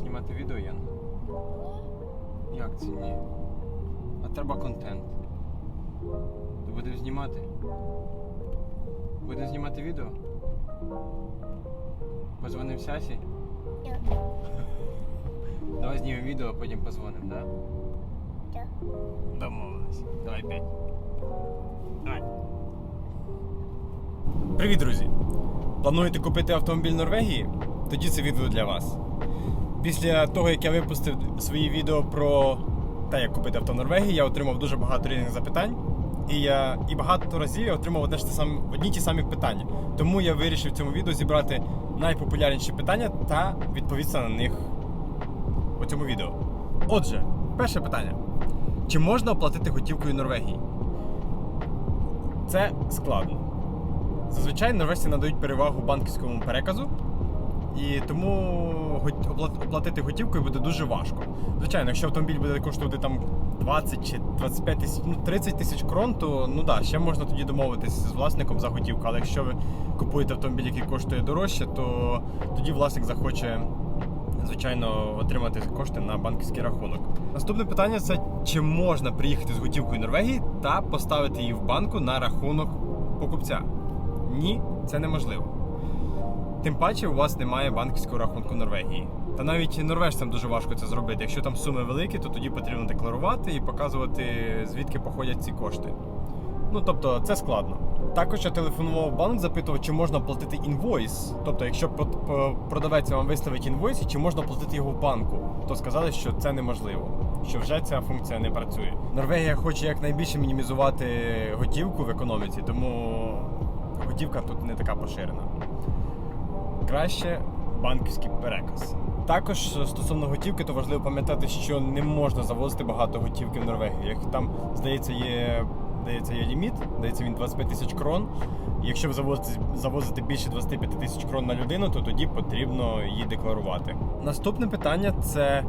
знімати відео, Ян? Як це ні? А треба контент. Ти будеш знімати? Будеш знімати відео? Позвонив Сясі? Давай знімемо відео, а потім позвонимо, так? Так. Домовились. Давай п'ять. Давай. Привіт, друзі! Плануєте купити автомобіль Норвегії? Тоді це відео для вас. Після того, як я випустив свої відео про те, як купити авто в Норвегії, я отримав дуже багато різних запитань. І я і багато разів я отримав одне ж те саме, одні ті самі питання. Тому я вирішив в цьому відео зібрати найпопулярніші питання та відповісти на них у цьому відео. Отже, перше питання: чи можна оплатити готівкою Норвегії? Це складно. Зазвичай норвежці надають перевагу банківському переказу, і тому оплатити готівкою буде дуже важко. Звичайно, якщо автомобіль буде коштувати там 20 чи 25 тисяч, ну 30 тисяч крон, то ну да, ще можна тоді домовитись з власником за готівку. Але якщо ви купуєте автомобіль, який коштує дорожче, то тоді власник захоче звичайно, отримати кошти на банківський рахунок. Наступне питання це чи можна приїхати з готівкою Норвегії та поставити її в банку на рахунок покупця? Ні, це неможливо. Тим паче у вас немає банківського рахунку Норвегії. Та навіть норвежцям дуже важко це зробити. Якщо там суми великі, то тоді потрібно декларувати і показувати, звідки походять ці кошти. Ну тобто це складно. Також я телефонував банк, запитував, чи можна платити інвойс. Тобто, якщо продавець вам виставить інвойс, чи можна платити його в банку, то сказали, що це неможливо, що вже ця функція не працює. Норвегія хоче якнайбільше мінімізувати готівку в економіці, тому готівка тут не така поширена. Краще банківський переказ. Також е, стосовно готівки, то важливо пам'ятати, що не можна завозити багато готівки в Норвегію. Як там, здається, є, здається, є ліміт, здається, він 25 тисяч крон. Якщо ви завозите, завозите більше 25 тисяч крон на людину, то тоді потрібно її декларувати. Наступне питання це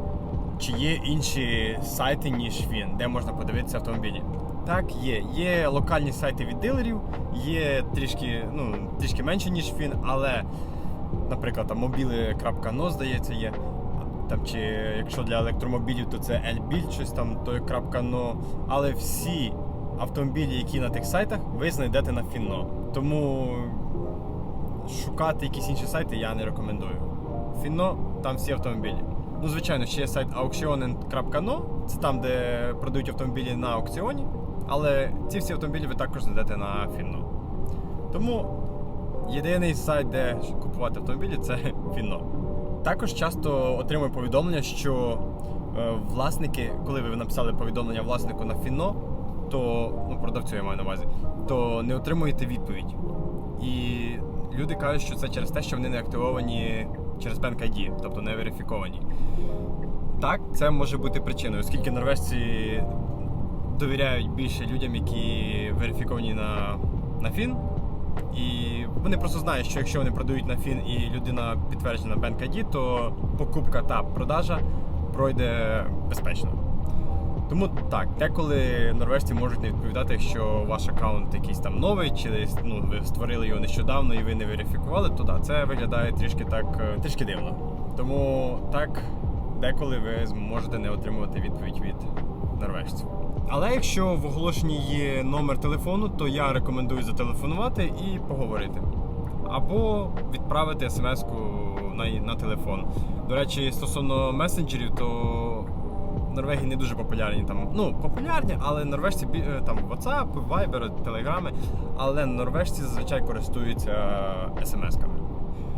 чи є інші сайти, ніж він, де можна подивитися автомобілі. Так, є. Є локальні сайти від дилерів, є трішки, ну, трішки менше, ніж він, але наприклад, там mobile.no, здається, є. Там, чи якщо для електромобілів, то це Elbil, щось там той .no. Але всі автомобілі, які на тих сайтах, ви знайдете на Finno. Тому шукати якісь інші сайти я не рекомендую. Finno, там всі автомобілі. Ну, звичайно, ще є сайт auctionen.no, це там, де продають автомобілі на аукціоні, але ці всі автомобілі ви також знайдете на Finno. Тому Єдиний сайт, де купувати автомобілі, це Фінно. Також часто отримую повідомлення, що е, власники, коли ви написали повідомлення власнику на Фінно, то ну, продавцю я маю на увазі, то не отримуєте відповідь. І люди кажуть, що це через те, що вони не активовані через Bank ID, тобто не верифіковані. Так, це може бути причиною, оскільки норвежці довіряють більше людям, які верифіковані на, на Фін. І вони просто знають, що якщо вони продають на фін і людина підтверджена Bank ID, то покупка та продажа пройде безпечно. Тому так, деколи норвежці можуть не відповідати, якщо ваш аккаунт якийсь там новий, чи ну, ви створили його нещодавно і ви не верифікували, то да, це виглядає трішки так е, трішки дивно. Тому так, деколи ви зможете не отримувати відповідь від норвежців. Але якщо в оголошенні є номер телефону, то я рекомендую зателефонувати і поговорити. Або відправити смс-ку на, на телефон. До речі, стосовно месенджерів, то Норвегії не дуже популярні там. Ну, популярні, але норвежці е, там WhatsApp, Viber, Telegram, але норвежці зазвичай користуються смс-ками.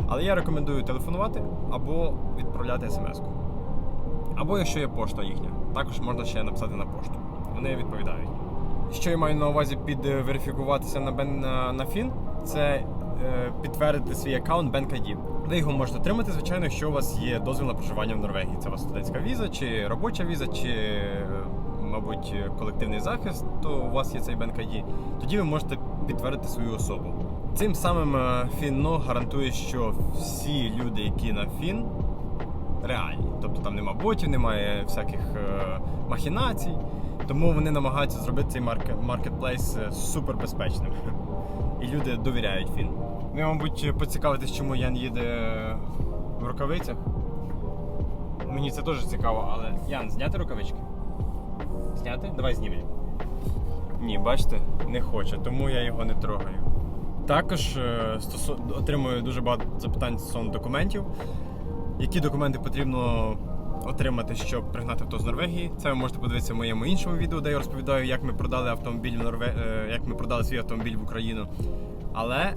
Але я рекомендую телефонувати або відправляти смс-ку. Або якщо є пошта їхня, також можна ще написати на пошту. Вони відповідають. Що я маю на увазі під е, верифікуватися на, на, на Фін, це е, підтвердити свій аккаунт Bank ID. Ви його можете отримати, звичайно, якщо у вас є дозвіл на проживання в Норвегії. Це у вас студентська віза, чи робоча віза, чи, е, мабуть, колективний захист, то у вас є цей Bank ID. Тоді ви можете підтвердити свою особу. Цим самим е, Фінно гарантує, що всі люди, які на Фін, реальні. Тобто там нема ботів, немає всяких е, махінацій. Тому вони намагаються зробити цей маркетплейс е, супербезпечним. І люди довіряють Фін. Ви, мабуть, поцікавитесь, чому Ян їде в рукавицях. Мені це теж цікаво, але Ян, зняти рукавички? Зняти? Давай знімемо. Ні, бачите, не хоче, тому я його не трогаю. Також е, стосо- отримую дуже багато запитань стосовно документів. Які документи потрібно отримати, щоб пригнати авто з Норвегії? Це ви можете подивитися в моєму іншому відео, де я розповідаю, як ми продали автомобіль в Норве... е, як ми продали свій автомобіль в Україну. Але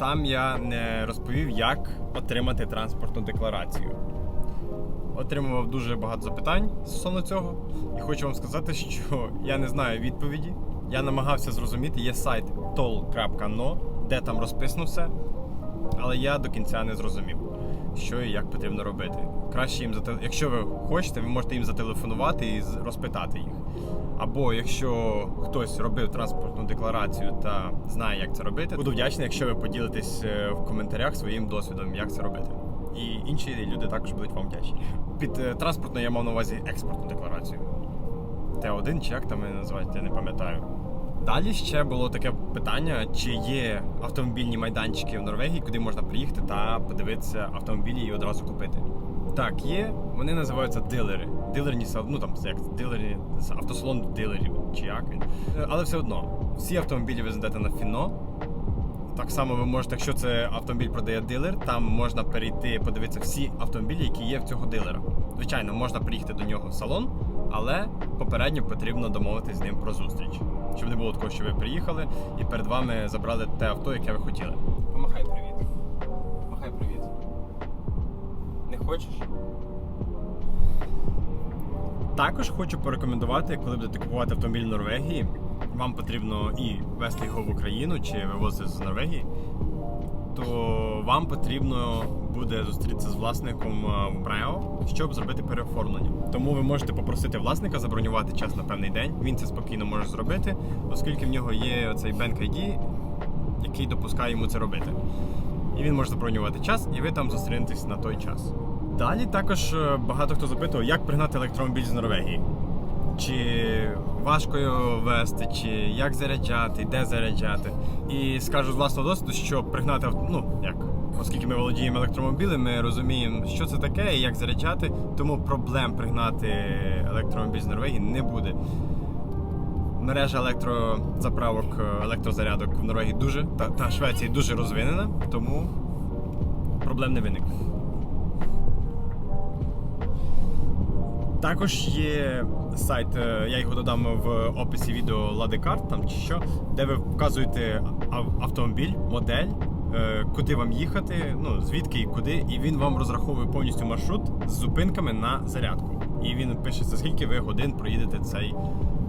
там я не розповів, як отримати транспортну декларацію. Отримував дуже багато запитань стосовно цього, і хочу вам сказати, що я не знаю відповіді. Я намагався зрозуміти, є сайт toll.no, де там розписано все, але я до кінця не зрозумів, що і як потрібно робити. Краще їм зате... якщо ви хочете, ви можете їм зателефонувати і розпитати їх. Або якщо хтось робив транспортну декларацію та знає, як це робити, буду вдячний, якщо ви поділитесь е, в коментарях своїм досвідом, як це робити. І інші люди також будуть вам вдячні. Під е, транспортною я мав на увазі експортну декларацію. Т1 чи як там її називають, я не пам'ятаю. Далі ще було таке питання, чи є автомобільні майданчики в Норвегії, куди можна приїхати та подивитися автомобілі і одразу купити. Так, є. Вони називаються дилери. Дилерні ну там як дилерні автосалон дилерів, чи як він. Е, Але все одно, всі автомобілі ви знайдете на Фіно. Так само ви можете, якщо це автомобіль продає дилер, там можна перейти, подивитися всі автомобілі, які є в цього дилера. Звичайно, можна приїхати до нього в салон, але попередньо потрібно домовитися з ним про зустріч. Щоб не було такого, що ви приїхали і перед вами забрали те авто, яке ви хотіли. Помахай привіт. Махай привіт. Не хочеш? Також хочу порекомендувати, коли будете купувати автомобіль в Норвегії, вам потрібно і вести його в Україну чи вивозити з Норвегії, то вам потрібно буде зустрітися з власником е, в БРЕО, щоб зробити переоформлення. Тому ви можете попросити власника забронювати час на певний день. Він це спокійно може зробити, оскільки в нього є цей Bank ID, який допускає йому це робити. І він може забронювати час, і ви там зустрінетесь на той час. Далі також е, багато хто запитував, як пригнати електромобіль з Норвегії. Чи важко його вести, чи як заряджати, де заряджати. І скажу з власного досвіду, що пригнати ну як, оскільки ми володіємо електромобілем, ми розуміємо, що це таке і як заряджати, тому проблем пригнати електромобіль з Норвегії не буде. Мережа електрозаправок, електрозарядок в Норвегії дуже та, та Швеції дуже розвинена, тому проблем не виникне. Також є сайт, е, я його додам в описі відео Ладекарт там чи що, де ви вказуєте автомобіль, модель, куди вам їхати, ну звідки і куди, і він вам розраховує повністю маршрут з зупинками на зарядку. І він пише, за скільки ви годин проїдете цей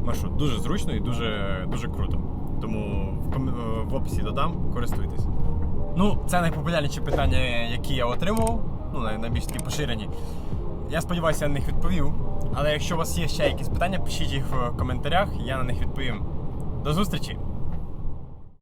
маршрут. Дуже зручно і дуже, дуже круто. Тому в, е, в описі додам, користуйтесь. Ну, це найпопулярніші питання, які я отримував. Ну, найбільш такі поширені. Я сподіваюся, я на них відповів. Але якщо у вас є ще якісь питання, пишіть їх в коментарях, я на них відповім. До зустрічі!